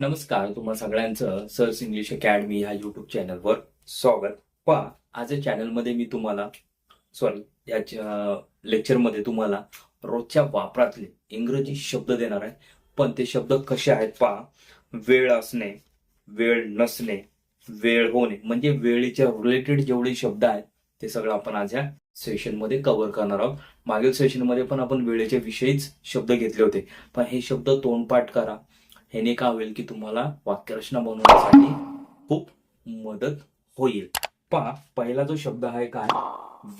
नमस्कार तुम्हा सगळ्यांचं सर्स इंग्लिश अकॅडमी ह्या युट्यूब चॅनलवर स्वागत. पहा या चॅनलमध्ये मी तुम्हाला सॉरी याच्या लेक्चरमध्ये तुम्हाला रोजच्या वापरातले इंग्रजी शब्द देणार आहे. पण ते शब्द कसे आहेत पहा. वेळ असणे वेळ नसणे वेळ होणे म्हणजे वेळेच्या रिलेटेड जेवढे शब्द आहेत ते सगळं आपण आज या सेशनमध्ये कव्हर करणार आहोत. मागील सेशनमध्ये पण आपण वेळेच्या विषयीच शब्द घेतले होते. पण हे शब्द तोंडपाठ करा. ह्याने का होईल की तुम्हाला वाक्यरचना बनवण्यासाठी खूप मदत होईल. पहा पहिला जो शब्द आहे काय?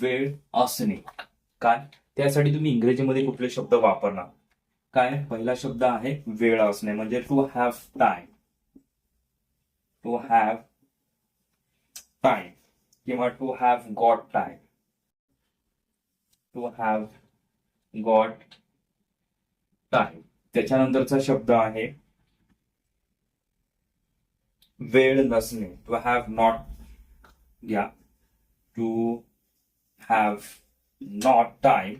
वेळ असणे. काय? त्यासाठी तुम्ही इंग्रजीमध्ये कुठले शब्द वापरणार? काय? पहिला शब्द आहे वेळ असणे म्हणजे to have time to have time किंवा to have got time to have got time त्याच्यानंतरचा शब्द आहे वेळ नसणे. टू हॅव नॉट घ्या टू हॅव नॉट टाइम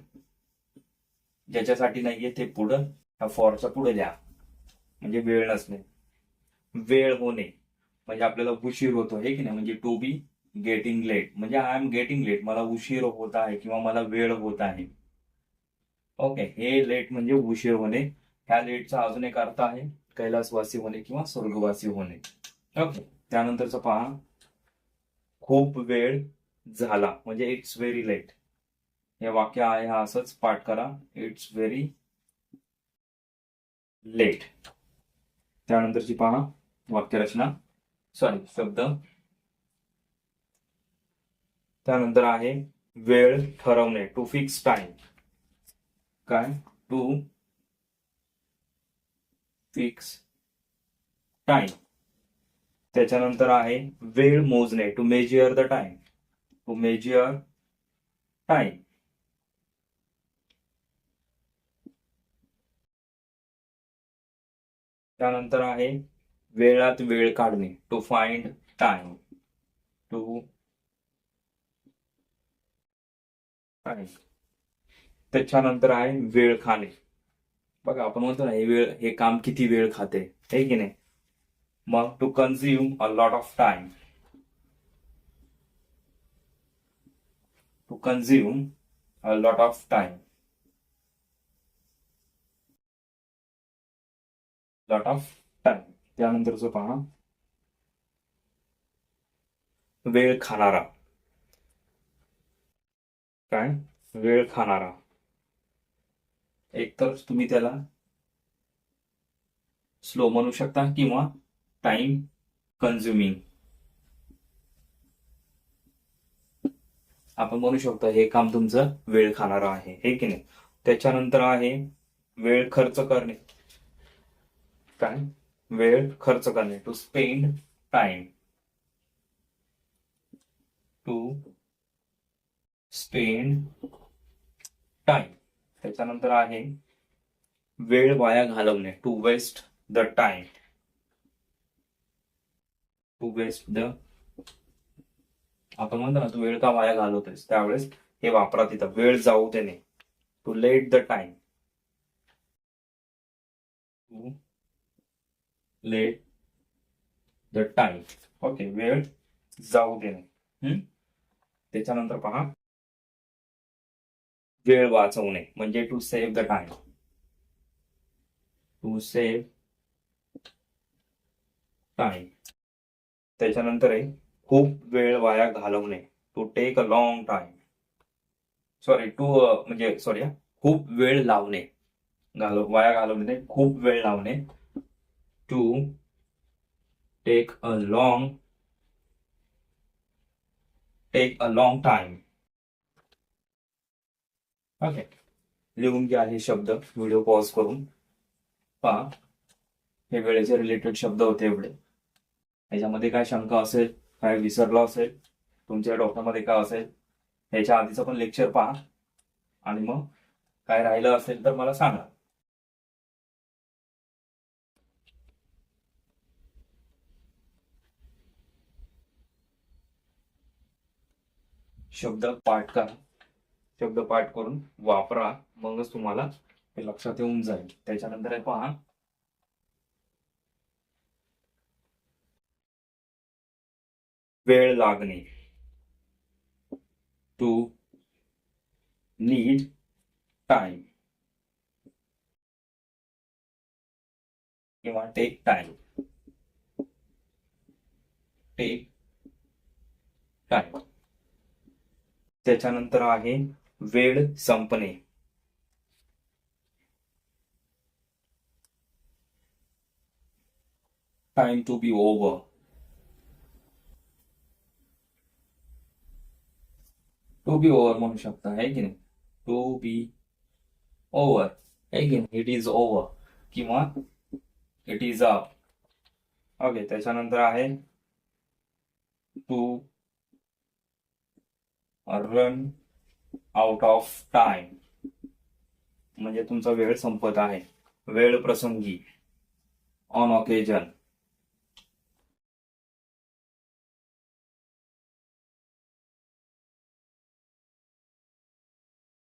ज्याच्यासाठी नाहीये ते पुढं ह्या फॉरचा पुढे द्या. म्हणजे वेळ नसणे. वेळ होणे. म्हणजे आपल्याला उशीर होतो हे की नाही? म्हणजे टू बी गेटिंग लेट म्हणजे आय एम गेटिंग लेट मला उशीर होत आहे किंवा मला वेळ होत आहे. ओके हे लेट म्हणजे उशीर होणे. ह्या लेटचा अजून एक अर्थ आहे. कैलासवासी होणे किंवा स्वर्गवासी होणे. ओके त्यानंतरचं पहा. खूप वेळ झाला. म्हणजे इट्स व्हेरी लेट हे वाक्य आहे हा असंच पाठ करा. इट्स व्हेरी लेट त्यानंतरची पहा. वाक्यरचना. सॉरी शब्द. त्यानंतर आहे वेळ ठरवणे. टू फिक्स टाइम काय? टू फिक्स टाइम त्याच्यानंतर आहे वेळ मोजणे to measure the time to measure time त्यानंतर आहे वेळात वेळ काढणे to find time to time त्याच्यानंतर आहे वेळ खाणे. बघा आपण म्हणतो ना हे वेळ हे काम किती वेळ खाते हे की नाही? मग to consume a lot of time to consume a lot of time lot of time त्यानंतरचं पहा वेळ खाणारा. काय? वेळ खाणारा. एकतर तुम्ही त्याला स्लो म्हणू शकता किंवा टाइम कन्झ्युमिंग आपण म्हणू शकतो हे काम तुमचं वेळ खाणारं आहे हे की नाही? त्याच्यानंतर आहे वेळ खर्च करणे. काय? वेळ खर्च करणे. To spend time to spend time त्याच्यानंतर आहे वेळ वाया घालवणे. To waste the time to waste the. आपण म्हणतो ना तू वेळ का वाया घालवतोयस? त्यावेळेस हे वापरा तिथं. वेळ जाऊ देणे to let the time to let the time okay वेळ जाऊ देणे हम्म? त्याच्यानंतर पहा. वेळ वाचवणे म्हणजे to save the time to save time त्याच्यानंतर आहे खूप वेळ वाया घालवणे to take a long time sorry to म्हणजे सॉरी खूप वेळ लावणे घालव वाया घालवणे खूप वेळ लावणे to take a long take a long time okay लिहून घ्या हे शब्द. व्हिडिओ पॉज करून. पहा. हे वेळेचे रिलेटेड शब्द होते एवढे. याच्यामध्ये काय शंका असेल काय विसरलं असेल तुमच्या डोक्यामध्ये काय असेल याच्या आधीचं पण लेक्चर पहा. आणि मग काय राहिलं असेल तर मला सांगा. शब्द पाठ करा. शब्द पाठ करून वापरा. मगच तुम्हाला हे लक्षात येऊन जाईल. त्याच्यानंतर आहे पहा. वेळ लागणे. टू नीड टाइम किंवा टेक टाइम टेक टाइम त्याच्यानंतर आहे वेळ संपणे. Time to be over to be over म्हणू शकता आहे की नाही? टू बी ओव्हर आहे की नाही? इट इज ओव्हर किंवा इट इज अप ओके त्याच्यानंतर आहे to run out of time म्हणजे तुमचा वेळ संपत आहे. वेळ प्रसंगी. ऑन ऑकेजन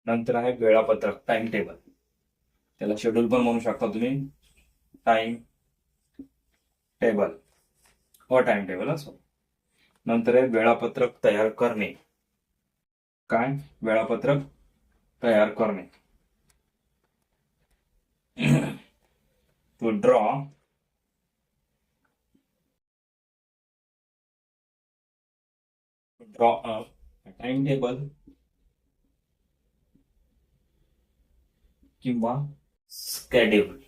नंतर आहे वेळापत्रक टाइम टेबल त्याला शेड्यूल पण म्हणू शकता तुम्ही. टाइम टेबल व टाइम टेबल असो. नंतर आहे वेळापत्रक तयार करणे. काय? वेळापत्रक तयार करणे. To draw draw a time table किंवा स्केड्यूल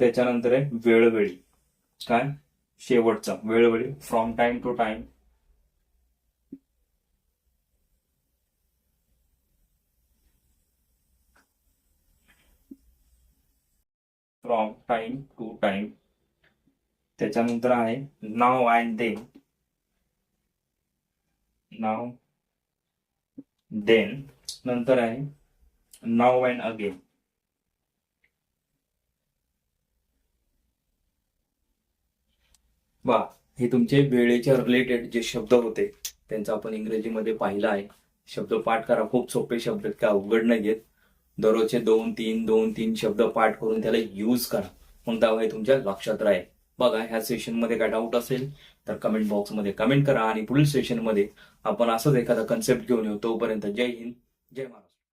त्याच्यानंतर आहे वेळोवेळी. काय? शेवटचा. वेळोवेळी from time to time from time to time त्याच्यानंतर आहे नाव अँड देन नाव देन नंतर आहे नाव अँड अगेन. वा हे तुमचे वेळेच्या रिलेटेड जे शब्द होते त्यांचा आपण इंग्रजीमध्ये पाहिलं आहे. शब्द पाठ करा खूप सोपे शब्द आहेत काय अवघड नाही आहेत. दररोजचे दोन तीन दोन तीन शब्द पाठ करून त्याला यूज करा. मग तेव्हा हे तुमच्या लक्षात राहील. बघा ह्या सेशनमध्ये काय डाऊट असेल तर कमेंट बॉक्समध्ये कमेंट करा आणि पुढील सेशनमध्ये आपण असंच एखादा कन्सेप्ट घेऊन येऊ तोपर्यंत जय हिंद जय महाराष्ट्र.